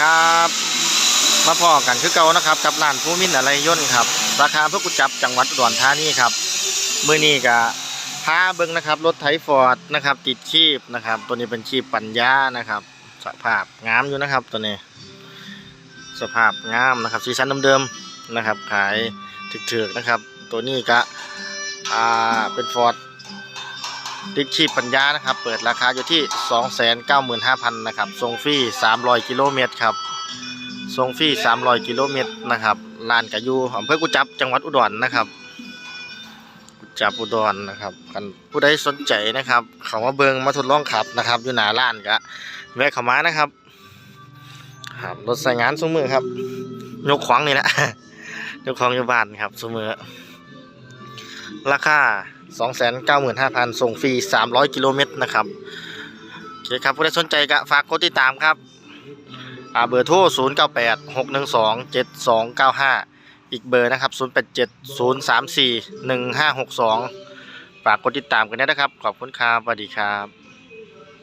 ครับ มาพอกันคือเก่านะครับกับร้านภูมินอะไรย่นครับ ราคาเพื่อกุจับจังหวัดอุดรธานีครับมื้อนี้ก็พาเบิ่งนะครับ รถไถฟอร์ดนะครับ ติดชีพนะครับ ตัวนี้เป็นชีพปัญญานะครับ สภาพงามอยู่นะครับตัวนี้ สภาพงามนะครับสีสันเดิมๆนะครับ ขายถึกๆนะครับ ตัวนี้ก็อ่าเป็นฟอร์ด ติดชีพปัญญานะครับ เปิดราคาอยู่ที่ 295,000นะครับส่งฟรี300 กิโลเมตรครับส่งฟรี300 กิโลเมตรนะครับร้านกะยูอำเภอกุจับจังหวัดอุดรนะครับกุจับอุดรนะครับคันผู้ใดสนใจนะครับ เขามาเบิงมาทดลองขับนะครับ อยู่หน้าร้านก็แวะเข้ามานะครับครับรถใส่งานสมือครับ ยกขวางนี่แหละยกของอยู่บ้านครับสมือราคา 295,000 ส่งฟรี 300 กิโลเมตรนะครับโอเคครับผู้ใดสนใจก็ฝากกดติดตามครับอ่าเบอร์โทร 098 612 7295 อีกเบอร์นะครับ 087 034 1562 ฝากกดติดตามกันด้นะครับ ขอบคุณครับสวัสดีครับ